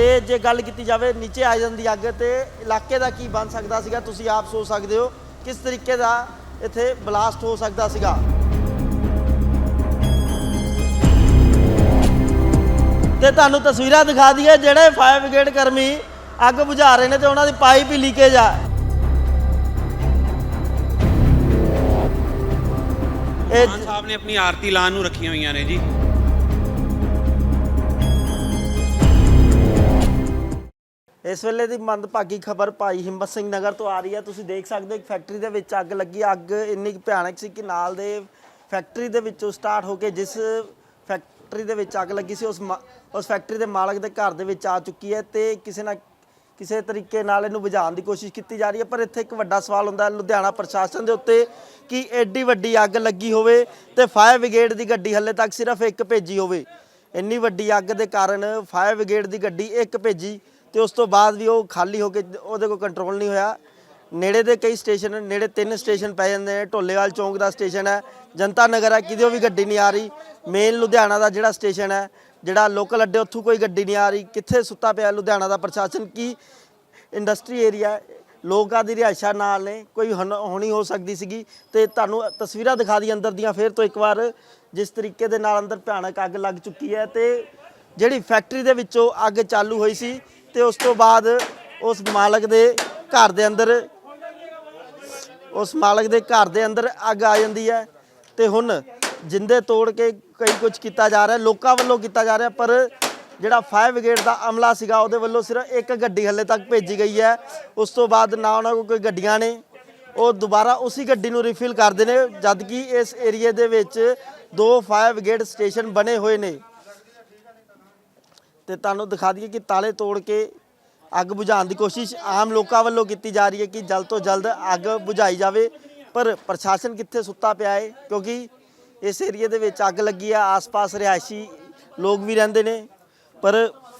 ਤੇ ਜੇ ਗੱਲ ਕੀਤੀ ਜਾਵੇ, ਨੀਚੇ ਆ ਜਾਂਦੀ ਅੱਗ ਤੇ ਇਲਾਕੇ ਦਾ ਕੀ ਬਣ ਸਕਦਾ ਸੀਗਾ? ਤੁਸੀਂ ਆਪ ਸੋਚ ਸਕਦੇ ਹੋ ਕਿਸ ਤਰੀਕੇ ਦਾ ਇੱਥੇ ਬਲਾਸਟ ਹੋ ਸਕਦਾ ਸੀਗਾ? ਤੇ ਤੁਹਾਨੂੰ ਤਸਵੀਰਾਂ ਦਿਖਾ ਦਈਏ, ਜਿਹੜੇ ਫਾਇਰ ਬ੍ਰਿਗੇਡ ਕਰਮੀ ਅੱਗ ਬੁਝਾ ਰਹੇ ਨੇ ਤੇ ਉਹਨਾਂ ਦੀ ਪਾਈਪ ਹੀ ਲੀਕੇਜ ਆ। ਇਹ ਮਾਨ ਸਾਹਿਬ ਨੇ ਆਪਣੀ ਆਰਤੀ ਲਾਉਣ ਨੂੰ ਰੱਖੀਆਂ ਹੋਈਆਂ ਨੇ ਜੀ। ਇਸ ਵੇਲੇ ਦੀ ਮੰਦਭਾਗੀ ਖਬਰ ਭਾਈ ਹਿੰਮਤ ਸਿੰਘ ਨਗਰ ਤੋਂ ਆ ਰਹੀ ਹੈ। ਤੁਸੀਂ ਦੇਖ ਸਕਦੇ ਹੋ ਇੱਕ ਫੈਕਟਰੀ ਦੇ ਵਿੱਚ ਅੱਗ ਲੱਗੀ। ਅੱਗ ਇੰਨੀ ਭਿਆਨਕ ਸੀ ਕਿ ਨਾਲ ਦੇ ਫੈਕਟਰੀ ਦੇ ਵਿੱਚੋਂ ਸਟਾਰਟ ਹੋ ਕੇ ਜਿਸ ਫੈਕਟਰੀ ਦੇ ਵਿੱਚ ਅੱਗ ਲੱਗੀ ਸੀ, ਉਸ ਮਾ- ਉਸ ਫੈਕਟਰੀ ਦੇ ਮਾਲਕ ਦੇ ਘਰ ਦੇ ਵਿੱਚ ਆ ਚੁੱਕੀ ਹੈ ਤੇ ਕਿਸੇ ਨਾ ਕਿਸੇ ਤਰੀਕੇ ਨਾਲ ਇਹਨੂੰ ਬੁਝਾਉਣ ਦੀ ਕੋਸ਼ਿਸ਼ ਕੀਤੀ ਜਾ ਰਹੀ ਹੈ। ਪਰ ਇੱਥੇ ਇੱਕ ਵੱਡਾ ਸਵਾਲ ਹੁੰਦਾ ਹੈ ਲੁਧਿਆਣਾ ਪ੍ਰਸ਼ਾਸਨ ਦੇ ਉੱਤੇ ਕਿ ਐਡੀ ਵੱਡੀ ਅੱਗ ਲੱਗੀ ਹੋਵੇ ਤੇ ਫਾਇਰ ਬ੍ਰਿਗੇਡ ਦੀ ਗੱਡੀ ਹੱਲੇ ਤੱਕ ਸਿਰਫ ਇੱਕ ਭੇਜੀ ਹੋਵੇ। ਇੰਨੀ ਵੱਡੀ ਅੱਗ ਦੇ ਕਾਰਨ ਫਾਇਰ ਬ੍ਰਿਗੇਡ ਦੀ ਗੱਡੀ ਇੱਕ ਭੇਜੀ ਤੇ ਉਸ ਤੋਂ ਬਾਅਦ ਵੀ ਉਹ ਖਾਲੀ ਹੋ ਕੇ ਉਹਦੇ ਕੋਲ ਕੰਟਰੋਲ ਨਹੀਂ ਹੋਇਆ। ਨੇੜੇ ਦੇ ਕਈ ਸਟੇਸ਼ਨ ਨੇੜੇ ਤਿੰਨ ਸਟੇਸ਼ਨ ਪੈ ਜਾਂਦੇ ਨੇ। ਢੋਲੇਵਾਲ ਚੌਂਕ ਦਾ ਸਟੇਸ਼ਨ ਹੈ, ਜਨਤਾ ਨਗਰ ਹੈ, ਕਿਤੇ ਵੀ ਗੱਡੀ ਨਹੀਂ ਆ ਰਹੀ। ਮੇਨ ਲੁਧਿਆਣਾ ਦਾ ਜਿਹੜਾ ਸਟੇਸ਼ਨ ਹੈ, ਜਿਹੜਾ ਲੋਕਲ ਅੱਡੇ, ਉੱਥੋਂ ਕੋਈ ਗੱਡੀ ਨਹੀਂ ਆ ਰਹੀ। ਕਿੱਥੇ ਸੁੱਤਾ ਪਿਆ ਲੁਧਿਆਣਾ ਦਾ ਪ੍ਰਸ਼ਾਸਨ? ਕੀ ਇੰਡਸਟਰੀ ਏਰੀਆ ਲੋਕਾਂ ਦੀ ਰਿਹਾਇਸ਼ਾਂ ਨਾਲ ਨੇ, ਕੋਈ ਹੁਣ- ਹੋਣੀ ਹੋ ਸਕਦੀ ਸੀਗੀ। ਤੇ ਤੁਹਾਨੂੰ ਤਸਵੀਰਾਂ ਦਿਖਾ ਦੀ ਅੰਦਰ ਦੀਆਂ, ਫੇਰ ਤੋਂ ਇੱਕ ਵਾਰ ਜਿਸ ਤਰੀਕੇ ਦੇ ਨਾਲ ਅੰਦਰ ਭਿਆਨਕ ਅੱਗ ਲੱਗ ਚੁੱਕੀ ਹੈ। ਤੇ ਜਿਹੜੀ ਫੈਕਟਰੀ ਦੇ ਵਿੱਚੋਂ ਅੱਗ ਚਾਲੂ ਹੋਈ ਸੀ ਤੇ ਉਸ ਤੋਂ ਬਾਅਦ ਉਸ ਮਾਲਕ ਦੇ ਘਰ ਦੇ ਅੰਦਰ, ਉਸ ਮਾਲਕ ਦੇ ਘਰ ਦੇ ਅੰਦਰ ਅੱਗ ਆ ਜਾਂਦੀ ਹੈ ਤੇ ਹੁਣ ਜਿੰਦੇ ਤੋੜ ਕੇ ਕਈ ਕੁਝ ਕੀਤਾ ਜਾ ਰਿਹਾ, ਲੋਕਾਂ ਵੱਲੋਂ ਕੀਤਾ ਜਾ ਰਿਹਾ, ਪਰ ਜਿਹੜਾ ਫਾਇਰ ਬ੍ਰਿਗੇਡ ਦਾ ਅਮਲਾ ਸੀਗਾ, ਉਹਦੇ ਵੱਲੋਂ ਸਿਰਫ ਇੱਕ ਗੱਡੀ ਹੱਲੇ ਤੱਕ ਭੇਜੀ ਗਈ ਹੈ। ਉਸ ਤੋਂ ਬਾਅਦ ਨਾ ਉਹਨਾਂ ਕੋਲ ਕੋਈ ਗੱਡੀਆਂ ਨੇ, ਉਹ ਦੁਬਾਰਾ ਉਸੇ ਗੱਡੀ ਨੂੰ ਰੀਫਿਲ ਕਰਦੇ ਨੇ ਜਦ ਕਿ ਇਸ ਏਰੀਏ ਦੇ ਵਿੱਚ ਦੋ ਫਾਇਰ ਬ੍ਰਿਗੇਡ ਸਟੇਸ਼ਨ ਬਣੇ ਹੋਏ ਨੇ। ਤੇ ਤੁਹਾਨੂੰ ਦਿਖਾ ਦਈਏ ਕਿ ਤਾਲੇ ਤੋੜ ਕੇ ਅੱਗ ਬੁਝਾਉਣ ਦੀ ਕੋਸ਼ਿਸ਼ ਆਮ ਲੋਕਾਂ ਵੱਲੋਂ ਕੀਤੀ ਜਾ ਰਹੀ ਹੈ ਕਿ ਜਲਦ ਤੋਂ ਜਲਦ ਅੱਗ ਬੁਝਾਈ ਜਾਵੇ। ਪਰ ਪ੍ਰਸ਼ਾਸਨ ਕਿੱਥੇ ਸੁੱਤਾ ਪਿਆ ਹੈ ਕਿਉਂਕਿ ਇਸ ਏਰੀਏ ਦੇ ਵਿੱਚ ਅੱਗ ਲੱਗੀ ਆ, ਆਸ-ਪਾਸ ਰਿਹਾਇਸ਼ੀ ਲੋਕ ਵੀ ਰਹਿੰਦੇ ਨੇ। ਪਰ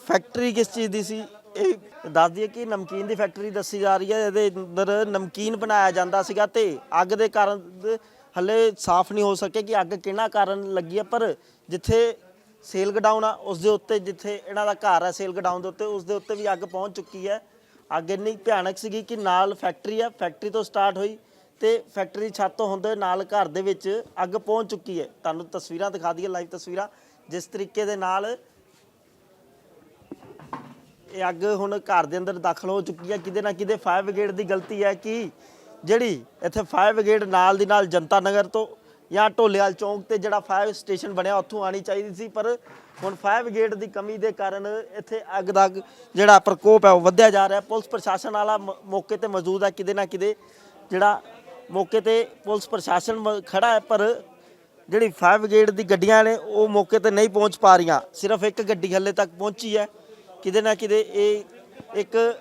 ਫੈਕਟਰੀ ਕਿਸ ਚੀਜ਼ ਦੀ ਸੀ? ਇਹ ਦੱਸ ਦਈਏ ਕਿ ਨਮਕੀਨ ਦੀ ਫੈਕਟਰੀ ਦੱਸੀ ਜਾ ਰਹੀ ਹੈ, ਇਹਦੇ ਅੰਦਰ ਨਮਕੀਨ ਬਣਾਇਆ ਜਾਂਦਾ ਸੀਗਾ ਤੇ ਅੱਗ ਦੇ ਕਾਰਨ ਹਲੇ ਸਾਫ਼ ਨਹੀਂ ਹੋ ਸਕੇ ਕਿ ਅੱਗ ਕਿਹਨਾਂ ਕਾਰਨ ਲੱਗੀ ਹੈ। ਪਰ ਜਿੱਥੇ ਸੇਲ ਗਡਾਊਨ ਆ, ਉਸ ਦੇ ਉੱਤੇ ਜਿੱਥੇ ਇਹਨਾਂ ਦਾ ਘਰ ਹੈ ਸੇਲ ਗਡਾਊਨ ਦੇ ਉੱਤੇ, ਉਸ ਦੇ ਉੱਤੇ ਵੀ ਅੱਗ ਪਹੁੰਚ ਚੁੱਕੀ ਹੈ। ਅੱਗ ਇੰਨੀ ਭਿਆਨਕ ਸੀਗੀ ਕਿ ਨਾਲ ਫੈਕਟਰੀ ਆ ਫੈਕਟਰੀ ਤੋਂ ਸਟਾਰਟ ਹੋਈ ਤੇ ਫੈਕਟਰੀ ਦੀ ਛੱਤ ਤੋਂ ਹੁੰਦੇ ਨਾਲ ਘਰ ਦੇ ਵਿੱਚ ਅੱਗ ਪਹੁੰਚ ਚੁੱਕੀ ਹੈ। ਤੁਹਾਨੂੰ ਤਸਵੀਰਾਂ ਦਿਖਾ ਦਈਏ ਲਾਈਵ ਤਸਵੀਰਾਂ। ਜਿਸ ਤਰੀਕੇ ਦੇ ਨਾਲ ਇਹ ਅੱਗ ਹੁਣ ਘਰ ਦੇ ਅੰਦਰ ਦਾਖਲ ਹੋ ਚੁੱਕੀ ਹੈ। ਕਿਤੇ ਨਾ ਕਿਤੇ ਫਾਇਰ ਬ੍ਰਿਗੇਡ ਦੀ ਗਲਤੀ ਹੈ ਕਿ ਜਿਹੜੀ ਇੱਥੇ ਫਾਇਰ ਬ੍ਰਿਗੇਡ ਨਾਲ ਦੀ ਨਾਲ ਜਨਤਾ ਨਗਰ ਤੋਂ ਜਾਂ ਢੋਲੇਵਾਲ ਚੌਂਕ ਤੇ ਜਿਹੜਾ ਫਾਇਰ ਸਟੇਸ਼ਨ ਬਣਿਆ, ਉੱਥੋਂ ਆਣੀ ਚਾਹੀਦੀ ਸੀ, ਪਰ ਹੁਣ ਫਾਇਰ ਬ੍ਰਿਗੇਡ ਦੀ ਕਮੀ ਦੇ ਕਾਰਨ ਇੱਥੇ ਅੱਗ ਦਾ ਜਿਹੜਾ ਪ੍ਰਕੋਪ ਹੈ, ਉਹ ਵਧਿਆ ਜਾ ਰਿਹਾ। ਪੁਲਿਸ ਪ੍ਰਸ਼ਾਸਨ ਵਾਲਾ ਮ- ਮੌਕੇ ਤੇ ਮੌਜੂਦ ਹੈ, ਕਿਤੇ ਨਾ ਕਿਤੇ ਜਿਹੜਾ ਮੌਕੇ ਤੇ ਪੁਲਿਸ ਪ੍ਰਸ਼ਾਸਨ ਮ- ਖੜਾ ਹੈ, ਪਰ ਜਿਹੜੀ ਫਾਇਰ ਬ੍ਰਿਗੇਡ ਦੀ ਗੱਡੀਆਂ ਨੇ, ਉਹ ਮੌਕੇ ਤੇ ਨਹੀਂ ਪਹੁੰਚ ਪਾ ਰਹੀਆਂ। ਸਿਰਫ ਇੱਕ ਗੱਡੀ ਹੱਲੇ ਤੱਕ ਪਹੁੰਚੀ ਹੈ। ਕਿਤੇ ਨਾ ਕਿਤੇ ਇਹ ਇੱਕ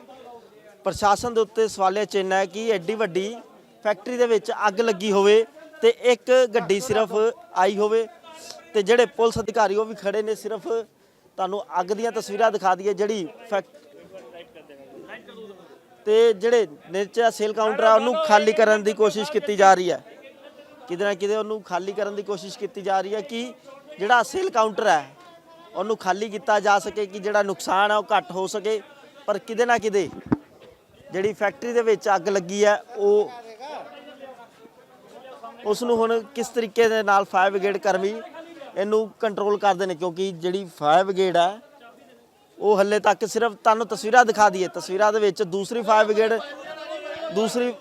ਪ੍ਰਸ਼ਾਸਨ ਦੇ ਉੱਤੇ ਸਵਾਲਿਆ ਚਿੰਨ੍ਹ ਹੈ ਕਿ ਐਡੀ ਵੱਡੀ ਫੈਕਟਰੀ ਦੇ ਵਿੱਚ ਅੱਗ ਲੱਗੀ ਹੋਵੇ ਤੇ ਇੱਕ ਗੱਡੀ ਸਿਰਫ ਆਈ ਹੋਵੇ ਤੇ ਜਿਹੜੇ ਪੁਲਿਸ ਅਧਿਕਾਰੀ ਉਹ ਵੀ ਖੜੇ ਨੇ ਸਿਰਫ ਤੁਹਾਨੂੰ ਅੱਗ ਦੀਆਂ ਤਸਵੀਰਾਂ ਦਿਖਾ ਦਈਏ ਜਿਹੜੀ ਫੈਕ- ਤੇ ਜਿਹੜੇ ਨੀਚੇ ਸੇਲ ਕਾਊਂਟਰ ਆ, ਉਹਨੂੰ ਖਾਲੀ ਕਰਨ ਦੀ ਕੋਸ਼ਿਸ਼ ਕੀਤੀ ਜਾ ਰਹੀ ਹੈ। ਕਿਤੇ ਨਾ ਕਿਤੇ ਉਹਨੂੰ ਖਾਲੀ ਕਰਨ ਦੀ ਕੋਸ਼ਿਸ਼ ਕੀਤੀ ਜਾ ਰਹੀ ਹੈ ਕਿ ਜਿਹੜਾ ਸੇਲ ਕਾਊਂਟਰ ਹੈ, ਉਹਨੂੰ ਖਾਲੀ ਕੀਤਾ ਜਾ ਸਕੇ ਕਿ ਜਿਹੜਾ ਨੁਕਸਾਨ ਹੈ ਉਹ ਘੱਟ ਹੋ ਸਕੇ। ਪਰ ਕਿਤੇ ਨਾ ਕਿਤੇ ਜਿਹੜੀ ਫੈਕਟਰੀ ਦੇ ਵਿੱਚ ਅੱਗ ਲੱਗੀ ਹੈ, ਉਹ ਉਸ ਨੂੰ ਹੁਣ ਕਿਸ ਤਰੀਕੇ ਦੇ ਨਾਲ ਫਾਇਰ ਬ੍ਰਿਗੇਡ ਕਰਮੀ ਇਹਨੂੰ ਕੰਟਰੋਲ ਕਰਦੇ ਨੇ? ਕਿਉਂਕਿ ਜਿਹੜੀ ਫਾਇਰ ਬ੍ਰਿਗੇਡ ਹੈ ਉਹ ਹੱਲੇ ਤੱਕ ਸਿਰਫ ਤੁਹਾਨੂੰ ਤਸਵੀਰਾਂ ਦਿਖਾ ਦਈਏ। ਤਸਵੀਰਾਂ ਦੇ ਵਿੱਚ ਦੂਸਰੀ ਫਾਇਰ ਬ੍ਰਿਗੇਡ ਦੂਸਰੀ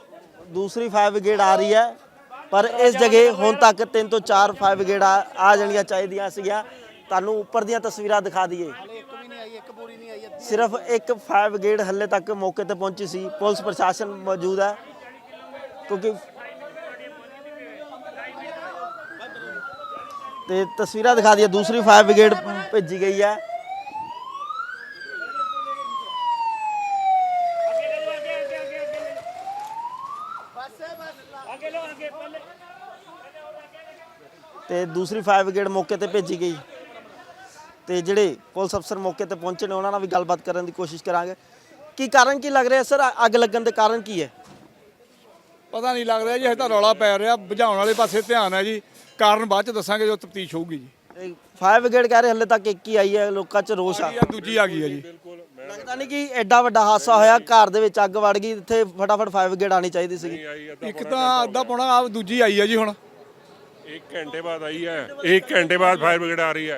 ਦੂਸਰੀ ਫਾਇਰ ਬ੍ਰਿਗੇਡ ਆ ਰਹੀ ਹੈ। ਪਰ ਇਸ ਜਗ੍ਹਾ ਹੁਣ ਤੱਕ ਤਿੰਨ ਤੋਂ ਚਾਰ ਫਾਇਰ ਬ੍ਰਿਗੇਡ ਆ ਆ ਜਾਣੀਆਂ ਚਾਹੀਦੀਆਂ ਸੀਗੀਆਂ। ਤੁਹਾਨੂੰ ਉੱਪਰ ਦੀਆਂ ਤਸਵੀਰਾਂ ਦਿਖਾ ਦਈਏ। ਸਿਰਫ ਇੱਕ ਫਾਇਰ ਬ੍ਰਿਗੇਡ ਹੱਲੇ ਤੱਕ ਮੌਕੇ ਤੇ ਪਹੁੰਚੀ ਸੀ। ਪੁਲਿਸ ਪ੍ਰਸ਼ਾਸਨ ਮੌਜੂਦ ਹੈ। ਕਿਉਂਕਿ ਤੇ ਤਸਵੀਰਾਂ ਦਿਖਾ ਦਈਏ, ਦੂਸਰੀ ਫਾਇਰ ਬ੍ਰਿਗੇਡ ਭੇਜੀ ਗਈ ਹੈ। ਤੇ ਦੂਸਰੀ ਫਾਇਰ ਬ੍ਰਿਗੇਡ ਮੌਕੇ ਤੇ ਭੇਜੀ ਗਈ। ਤੇ ਜਿਹੜੇ ਪੁਲਿਸ ਅਫਸਰ ਮੌਕੇ ਤੇ ਪਹੁੰਚੇ ਨੇ, ਉਹਨਾਂ ਨਾਲ ਵੀ ਗੱਲਬਾਤ ਕਰਨ ਦੀ ਕੋਸ਼ਿਸ਼ ਕਰਾਂਗੇ। ਕੀ ਕਾਰਨ ਕੀ ਲੱਗ ਰਿਹਾ ਸਰ? ਅੱਗ ਲੱਗਣ ਦੇ ਕਾਰਨ ਕੀ ਹੈ? ਪਤਾ ਨਹੀਂ ਲੱਗ ਰਿਹਾ ਜੀ ਇਹ ਤਾਂ ਰੌਲਾ ਪੈ ਰਿਹਾ, ਬੁਝਾਉਣ ਵਾਲੇ ਪਾਸੇ ਧਿਆਨ ਹੈ ਜੀ। ਕਾਰਨ ਬਾਅਦ ਚ ਦੱਸਾਂਗੇ ਜਦੋਂ ਤਫਤੀਸ਼ ਹੋਊਗੀ ਜੀ ਫਾਇਰ ਬ੍ਰਿਗੇਡ ਕਹਿ ਰਹੇ ਹੱਲੇ ਤੱਕ ਇੱਕ ਹੀ ਆਈ ਹੈ ਲੋਕਾਂ 'ਚ ਰੋਸ਼ ਆ ਇਹ ਦੂਜੀ ਆ ਗਈ ਹੈ ਜੀ ਲੱਗਦਾ ਨਹੀਂ ਕਿ ਐਡਾ ਵੱਡਾ ਹਾਦਸਾ ਹੋਇਆ ਘਰ ਦੇ ਵਿੱਚ ਅੱਗ ਵੜ ਗਈ ਇੱਥੇ ਫਟਾਫਟ ਫਾਇਰ ਬ੍ਰਿਗੇਡ ਆਣੀ ਚਾਹੀਦੀ ਸੀਗੀ ਇੱਕ ਤਾਂ ਅੱਧਾ ਪੌਣਾ ਆ ਦੂਜੀ ਆਈ ਹੈ ਜੀ ਹੁਣ एक घंटे बाद आई है एक घंटे बाद फायर ब्रिगेड आ रही है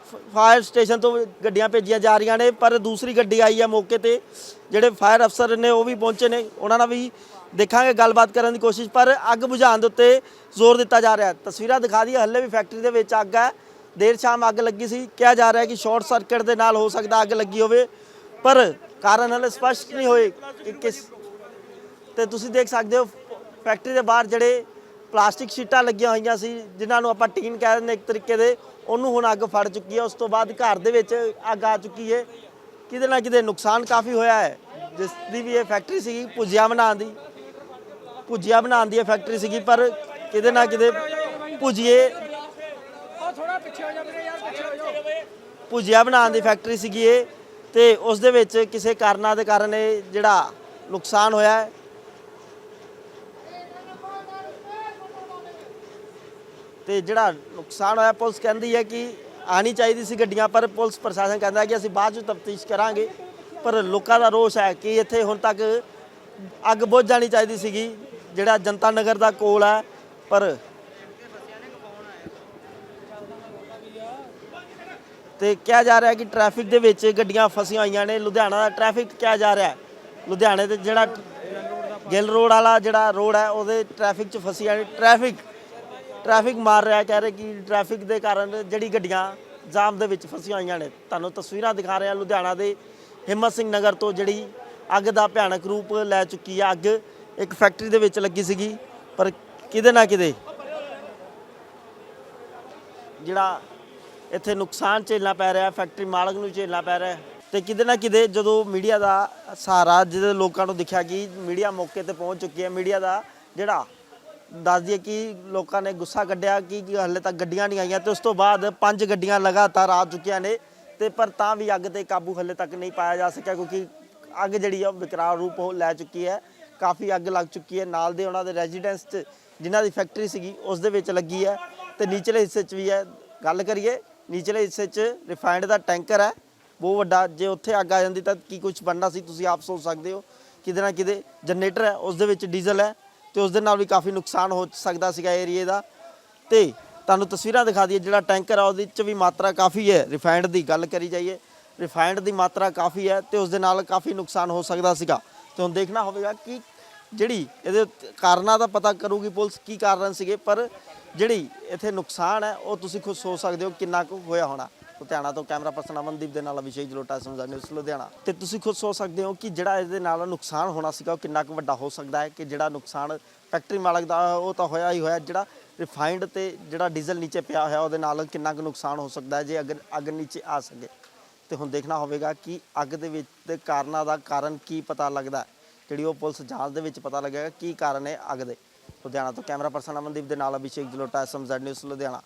ਫਾਇਰ ਸਟੇਸ਼ਨ ਤੋਂ ਗੱਡੀਆਂ ਭੇਜੀਆਂ ਜਾ ਰਹੀਆਂ ਨੇ, ਪਰ ਦੂਸਰੀ ਗੱਡੀ ਆਈ ਹੈ ਮੌਕੇ ਤੇ, ਜਿਹੜੇ ਫਾਇਰ ਅਫਸਰ ਨੇ ਉਹ ਵੀ ਪਹੁੰਚੇ ਨੇ, ਉਹਨਾਂ ਨਾਲ ਵੀ ਦੇਖਾਂਗੇ, ਗੱਲਬਾਤ ਕਰਨ ਦੀ ਕੋਸ਼ਿਸ਼, ਪਰ ਅੱਗ ਬੁਝਾਉਣ ਦੇ ਉੱਤੇ ਜ਼ੋਰ ਦਿੱਤਾ ਜਾ ਰਿਹਾ ਤਸਵੀਰਾਂ ਦਿਖਾ ਦਈਏ, ਹੱਲੇ ਵੀ ਫੈਕਟਰੀ ਦੇ ਵਿੱਚ ਅੱਗ ਹੈ, ਦੇਰ ਸ਼ਾਮ ਅੱਗ ਲੱਗੀ ਸੀ, ਕਿਹਾ ਜਾ ਰਿਹਾ ਕਿ ਸ਼ਾਰਟ ਸਰਕਟ ਦੇ ਨਾਲ ਹੋ ਸਕਦਾ ਅੱਗ ਲੱਗੀ ਹੋਵੇ, ਪਰ ਕਾਰਨ ਹਲੇ ਸਪਸ਼ਟ ਨਹੀਂ ਹੋਏ ਕਿ ਕਿਸ ਤੇ ਤੁਸੀਂ ਦੇਖ ਸਕਦੇ ਹੋ, ਫੈਕਟਰੀ ਦੇ ਬਾਹਰ ਜਿਹੜੇ ਪਲਾਸਟਿਕ ਸ਼ੀਟਾਂ ਲੱਗੀਆਂ ਹੋਈਆਂ ਸੀ, ਜਿਨ੍ਹਾਂ ਨੂੰ ਆਪਾਂ ਟੀਨ ਕਹਿ ਦਿੰਦੇ ਇੱਕ ਤਰੀਕੇ ਦੇ, ਉਹਨੂੰ ਹੁਣ ਅੱਗ ਫੜ ਚੁੱਕੀ ਹੈ, ਉਸ ਤੋਂ ਬਾਅਦ ਘਰ ਦੇ ਵਿੱਚ ਅੱਗ ਆ ਚੁੱਕੀ ਹੈ। ਕਿਤੇ ਨਾ ਕਿਤੇ ਨੁਕਸਾਨ ਕਾਫੀ ਹੋਇਆ ਹੈ, ਜਿਸ ਦੀ ਵੀ ਇਹ ਫੈਕਟਰੀ ਸੀਗੀ ਭੁਜੀਆ ਬਣਾਉਣ ਦੀ। ਭੁਜੀਆ ਬਣਾਉਣ ਦੀ ਇਹ ਫੈਕਟਰੀ ਸੀਗੀ, ਪਰ ਕਿਤੇ ਨਾ ਕਿਤੇ ਭੁਜੀਏ ਭੁਜੀਆ ਬਣਾਉਣ ਦੀ ਫੈਕਟਰੀ ਸੀਗੀ ਇਹ, ਤੇ ਉਸ ਦੇ ਵਿੱਚ ਕਿਸੇ ਕਾਰਨਾਂ ਦੇ ਕਾਰਨ ਇਹ ਜਿਹੜਾ ਨੁਕਸਾਨ ਹੋਇਆ ਹੈ। ਤੇ ਜਿਹੜਾ ਨੁਕਸਾਨ ਹੋਇਆ, ਪੁਲਿਸ ਕਹਿੰਦੀ ਹੈ ਕਿ ਆਣੀ ਚਾਹੀਦੀ ਸੀ ਗੱਡੀਆਂ, ਪਰ ਪੁਲਿਸ ਪ੍ਰਸ਼ਾਸਨ ਕਹਿੰਦਾ ਕਿ ਅਸੀਂ ਬਾਅਦ ਵਿੱਚ ਤਫਤੀਸ਼ ਕਰਾਂਗੇ। ਪਰ ਲੋਕਾਂ ਦਾ ਰੋਸ ਹੈ ਕਿ ਇੱਥੇ ਹੁਣ ਤੱਕ ਅੱਗ ਬੁਝ ਜਾਣੀ ਚਾਹੀਦੀ ਸੀਗੀ, ਜਿਹੜਾ ਜਨਤਾ ਨਗਰ ਦਾ ਕੋਲ ਹੈ, ਪਰ ਤੇ ਕਿਹਾ ਜਾ ਰਿਹਾ ਕਿ ਟ੍ਰੈਫਿਕ ਦੇ ਵਿੱਚ ਗੱਡੀਆਂ ਫਸੀਆਂ ਹੋਈਆਂ ਨੇ। ਲੁਧਿਆਣਾ ਦਾ ਟ੍ਰੈਫਿਕ ਕਿਹਾ ਜਾ ਰਿਹਾ ਲੁਧਿਆਣੇ ਤੇ ਜਿਹੜਾ ਗਿੱਲ ਰੋਡ ਵਾਲਾ ਜਿਹੜਾ ਰੋਡ ਹੈ, ਉਹਦੇ ਟ੍ਰੈਫਿਕ 'ਚ ਫਸੀਆਂ ਨੇ। ਟ੍ਰੈਫਿਕ ਟ੍ਰੈਫਿਕ ਮਾਰ ਰਿਹਾ, ਕਹਿ ਰਹੇ ਕਿ ਟ੍ਰੈਫਿਕ ਦੇ ਕਾਰਨ ਜਿਹੜੀ ਗੱਡੀਆਂ ਜਾਮ ਦੇ ਵਿੱਚ ਫਸੀਆਂ ਹੋਈਆਂ ਨੇ। ਤੁਹਾਨੂੰ ਤਸਵੀਰਾਂ ਦਿਖਾ ਰਿਹਾ, ਲੁਧਿਆਣਾ ਦੇ ਹਿੰਮਤ ਸਿੰਘ ਨਗਰ ਤੋਂ ਜਿਹੜੀ ਅੱਗ ਦਾ ਭਿਆਨਕ ਰੂਪ ਲੈ ਚੁੱਕੀ ਹੈ ਅੱਗ ਇੱਕ ਫੈਕਟਰੀ ਦੇ ਵਿੱਚ ਲੱਗੀ ਸੀਗੀ, ਪਰ ਕਿਤੇ ਨਾ ਕਿਤੇ ਜਿਹੜਾ ਇੱਥੇ ਨੁਕਸਾਨ ਝੇਲਣਾ ਪੈ ਰਿਹਾ, ਫੈਕਟਰੀ ਮਾਲਕ ਨੂੰ ਝੇਲਣਾ ਪੈ ਰਿਹਾ। ਤੇ ਕਿਤੇ ਨਾ ਕਿਤੇ ਜਦੋਂ ਮੀਡੀਆ ਦਾ ਸਹਾਰਾ, ਜਿਹਦੇ ਲੋਕਾਂ ਨੂੰ ਦਿਖਿਆ ਕਿ ਮੀਡੀਆ ਮੌਕੇ ਤੇ ਪਹੁੰਚ ਚੁੱਕੀ ਹੈ, ਮੀਡੀਆ ਦਾ ਜਿਹੜਾ ਦੱਸ ਦਈਏ ਕਿ ਲੋਕਾਂ ਨੇ ਗੁੱਸਾ ਕੱਢਿਆ ਕਿ ਕਿ ਹਾਲੇ ਤੱਕ ਗੱਡੀਆਂ ਨਹੀਂ ਆਈਆਂ ਤੇ ਉਸ ਤੋਂ ਬਾਅਦ ਪੰਜ ਗੱਡੀਆਂ ਲਗਾਤਾਰ ਆ ਚੁੱਕੀਆਂ ਨੇ ਤੇ ਪਰ ਤਾਂ ਵੀ ਅੱਗ ਤੇ ਕਾਬੂ ਹਾਲੇ ਤੱਕ ਨਹੀਂ ਪਾਇਆ ਜਾ ਸਕਿਆ ਕਿਉਂਕਿ ਅੱਗ ਜਿਹੜੀ ਆ ਉਹ ਵਿਕਰਾਲ ਰੂਪ ਉਹ ਲੈ ਚੁੱਕੀ ਹੈ। ਕਾਫੀ ਅੱਗ ਲੱਗ ਚੁੱਕੀ ਹੈ। ਨਾਲ ਦੇ ਉਹਨਾਂ ਦੇ ਰੈਜ਼ੀਡੈਂਸ 'ਚ ਜਿਨ੍ਹਾਂ ਦੀ ਫੈਕਟਰੀ ਸੀਗੀ, ਉਸ ਦੇ ਵਿੱਚ ਲੱਗੀ ਹੈ ਤੇ ਨੀਚਲੇ ਹਿੱਸੇ 'ਚ ਵੀ ਹੈ। ਗੱਲ ਕਰੀਏ, ਨੀਚਲੇ ਹਿੱਸੇ 'ਚ ਰਿਫਾਈਨਡ ਦਾ ਟੈਂਕਰ ਹੈ। ਬਹੁਤ ਵੱਡਾ, ਜੇ ਉੱਥੇ ਅੱਗ ਆ ਜਾਂਦੀ ਤਾਂ ਕੀ ਕੁਝ ਬਣਨਾ ਸੀ ਤੁਸੀਂ ਆਪ ਸੋਚ ਸਕਦੇ ਹੋ। ਕਿਤੇ ਨਾ ਕਿਤੇ ਜਨਰੇਟਰ ਹੈ, ਉਸ ਦੇ ਵਿੱਚ ਡੀਜ਼ਲ ਹੈ। ਤੇ ਉਸ ਦੇ ਨਾਲ ਵੀ ਕਾਫੀ ਨੁਕਸਾਨ ਹੋ ਸਕਦਾ ਸੀਗਾ ਏਰੀਏ ਦਾ। ਤੇ ਤੁਹਾਨੂੰ ਤਸਵੀਰਾਂ ਦਿਖਾ ਦਈਏ, ਜਿਹੜਾ ਟੈਂਕਰ ਆ, ਉਹਦੇ ਵਿੱਚ ਵੀ ਮਾਤਰਾ ਕਾਫੀ ਹੈ। ਰਿਫਾਈਨਡ ਦੀ ਗੱਲ ਕਰੀ ਜਾਈਏ ਰਿਫਾਈਨਡ ਦੀ ਮਾਤਰਾ ਕਾਫੀ ਹੈ ਤੇ ਉਸ ਦੇ ਨਾਲ ਕਾਫੀ ਨੁਕਸਾਨ ਹੋ ਸਕਦਾ ਸੀਗਾ। ਤੇ ਹੁਣ ਦੇਖਣਾ ਹੋਵੇਗਾ ਕਿ ਜਿਹੜੀ ਇਹਦੇ ਕਾਰਨਾਂ ਦਾ ਪਤਾ ਕਰੂਗੀ ਪੁਲਿਸ ਕੀ ਕਾਰਨ ਸੀਗੇ, ਪਰ ਜਿਹੜੀ ਇੱਥੇ ਨੁਕਸਾਨ ਹੈ, ਉਹ ਤੁਸੀਂ ਖੁਦ ਸੋਚ ਸਕਦੇ ਹੋ ਕਿੰਨਾ ਕੁ ਹੋਇਆ ਹੋਣਾ। ਲੁਧਿਆਣਾ ਤੋਂ ਕੈਮਰਾ ਪਰਸਨ ਅਮਨਦੀਪ ਦੇ ਨਾਲ ਅਭਿਸ਼ੇਕ ਜਲੋਟਾ ਸਮਝਾ ਨਿਊਜ਼ ਲੁਧਿਆਣਾ। ਤੇ ਤੁਸੀਂ ਖੁਦ ਸੋਚ ਸਕਦੇ ਹੋ ਕਿ ਜਿਹੜਾ ਇਹਦੇ ਨਾਲ ਨੁਕਸਾਨ ਹੋਣਾ ਸੀਗਾ ਉਹ ਕਿੰਨਾ ਕੁ ਵੱਡਾ ਹੋ ਸਕਦਾ ਹੈ ਕਿ ਜਿਹੜਾ ਨੁਕਸਾਨ ਫੈਕਟਰੀ ਮਾਲਕ ਦਾ ਉਹ ਤਾਂ ਹੋਇਆ ਹੀ ਹੋਇਆ, ਜਿਹੜਾ ਰਿਫਾਈਨਡ ਤੇ ਜਿਹੜਾ ਡੀਜ਼ਲ ਨੀਚੇ ਪਿਆ ਹੋਇਆ ਉਹਦੇ ਨਾਲ ਕਿੰਨਾ ਕੁ ਨੁਕਸਾਨ ਹੋ ਸਕਦਾ ਹੈ ਜੇ ਅਗਰ ਅੱਗ ਨੀਚੇ ਆ ਸਕੇ। ਤੇ ਹੁਣ ਦੇਖਣਾ ਹੋਵੇਗਾ ਕਿ ਅੱਗ ਦੇ ਵਿੱਚ ਦੇ ਕਾਰਨਾਂ ਦਾ ਕਾਰਨ ਕੀ ਪਤਾ ਲੱਗਦਾ ਜਿਹੜੀ ਉਹ ਪੁਲਿਸ ਜਾਂਚ ਦੇ ਵਿੱਚ ਪਤਾ ਲੱਗੇਗਾ ਕੀ ਕਾਰਨ ਹੈ ਅੱਗ ਦੇ। ਲੁਧਿਆਣਾ ਤੋਂ ਕੈਮਰਾ ਪਰਸਨ ਅਮਨਦੀਪ ਦੇ ਨਾਲ ਅਭਿਸ਼ੇਕ ਜਲੋਟਾ ਐਸਐਮਜ਼ੈਡ ਨਿਊਜ਼ ਲੁਧਿਆਣਾ।